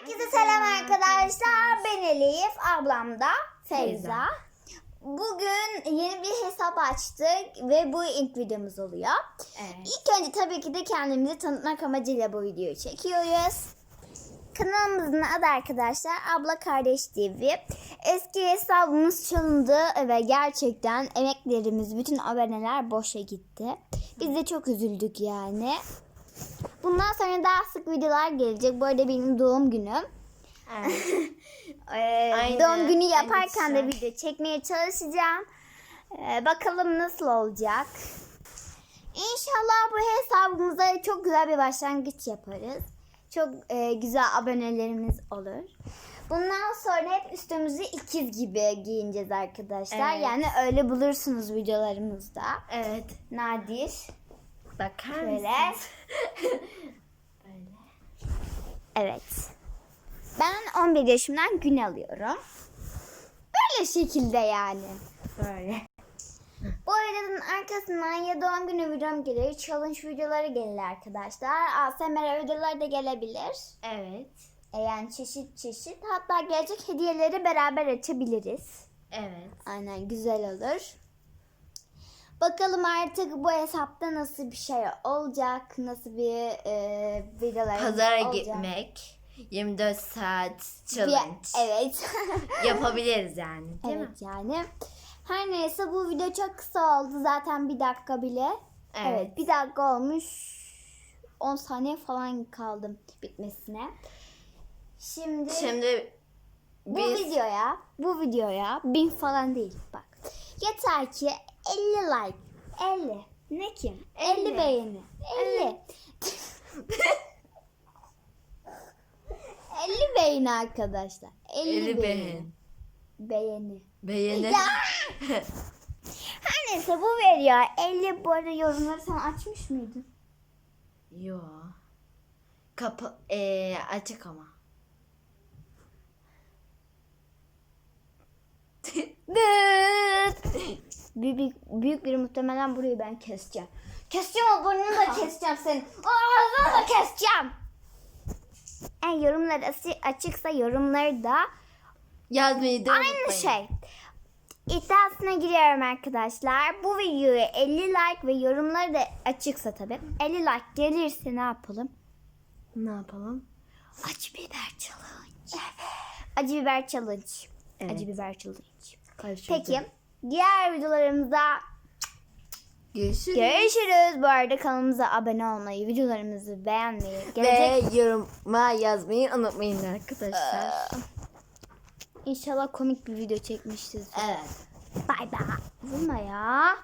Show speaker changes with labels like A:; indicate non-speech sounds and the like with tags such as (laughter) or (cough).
A: Herkese selam arkadaşlar. Ben Elif, ablam da Feyza. Bugün yeni bir hesap açtık ve bu ilk videomuz oluyor.
B: Evet.
A: İlk önce tabii ki de kendimizi tanıtmak amacıyla bu videoyu çekiyoruz. Kanalımızın adı arkadaşlar Abla Kardeş TV. Eski hesabımız çalındı ve gerçekten emeklerimiz, bütün aboneler boşa gitti. Biz de çok üzüldük yani. Bundan sonra daha sık videolar gelecek. Bu arada benim doğum günüm. (laughs) Ee,
B: Aynı,
A: doğum günü yaparken de
B: güzel.
A: video çekmeye çalışacağım. Ee, bakalım nasıl olacak. İnşallah bu hesabımıza çok güzel bir başlangıç yaparız. Çok e, güzel abonelerimiz olur. Bundan sonra hep üstümüzü ikiz gibi giyineceğiz arkadaşlar.
B: Evet.
A: Yani öyle bulursunuz videolarımızda.
B: Evet.
A: Nadir.
B: Bakar
A: Şöyle.
B: mısınız? (laughs) Böyle.
A: Evet. Ben 11 yaşımdan gün alıyorum. Böyle şekilde yani.
B: Böyle.
A: Bu videonun arkasından ya doğum günü videom gelir, challenge videoları gelir arkadaşlar. ASMR videoları da gelebilir.
B: Evet.
A: E yani çeşit çeşit. Hatta gelecek hediyeleri beraber açabiliriz.
B: Evet.
A: Aynen güzel olur. Bakalım artık bu hesapta nasıl bir şey olacak, nasıl bir e, videolar
B: Pazara
A: olacak.
B: gitmek. 24 saat
A: Bir-
B: challenge.
A: evet. (laughs) (laughs)
B: Yapabiliriz yani değil mi?
A: evet yani. Her neyse bu video çok kısa oldu zaten bir dakika bile. Evet,
B: Evet.
A: bir dakika olmuş. 10 saniye falan kaldım bitmesine. Şimdi,
B: Şimdi
A: bu
B: biz
A: videoya, bu videoya bin falan değil bak. Yeter ki 50 like, 50. Ne kim? 50,
B: 50.
A: beğeni. 50. 50 (laughs) beğeni arkadaşlar. 50,
B: 50
A: beğeni.
B: beğen.
A: Beğeni.
B: Beğeni.
A: Ya! (laughs) Her neyse bu veriyor. 50 bu arada yorumları sen açmış mıydın?
B: Yo. Kapı ee, açık ama.
A: Büyük, büyük bir muhtemelen burayı ben keseceğim. Keseceğim o burnunu da (laughs) keseceğim senin. O ağzını da keseceğim. En yorumlar açı- açıksa yorumları da
B: Yazmayı da
A: aynı
B: unutmayın.
A: şey. İddiasına giriyorum arkadaşlar. Bu videoya 50 like ve yorumları da açıksa tabii. 50 like gelirse ne yapalım?
B: Ne yapalım?
A: Acı biber challenge. Acı biber challenge.
B: Evet.
A: Acı biber challenge.
B: Karıştırdım.
A: Peki diğer videolarımızda
B: Görüşürüz.
A: görüşürüz. Bu arada kanalımıza abone olmayı, videolarımızı beğenmeyi, gelecek
B: Ve yoruma yazmayı unutmayın arkadaşlar.
A: İnşallah komik bir video çekmişiz.
B: evet.
A: Bay bay. Vurma ya.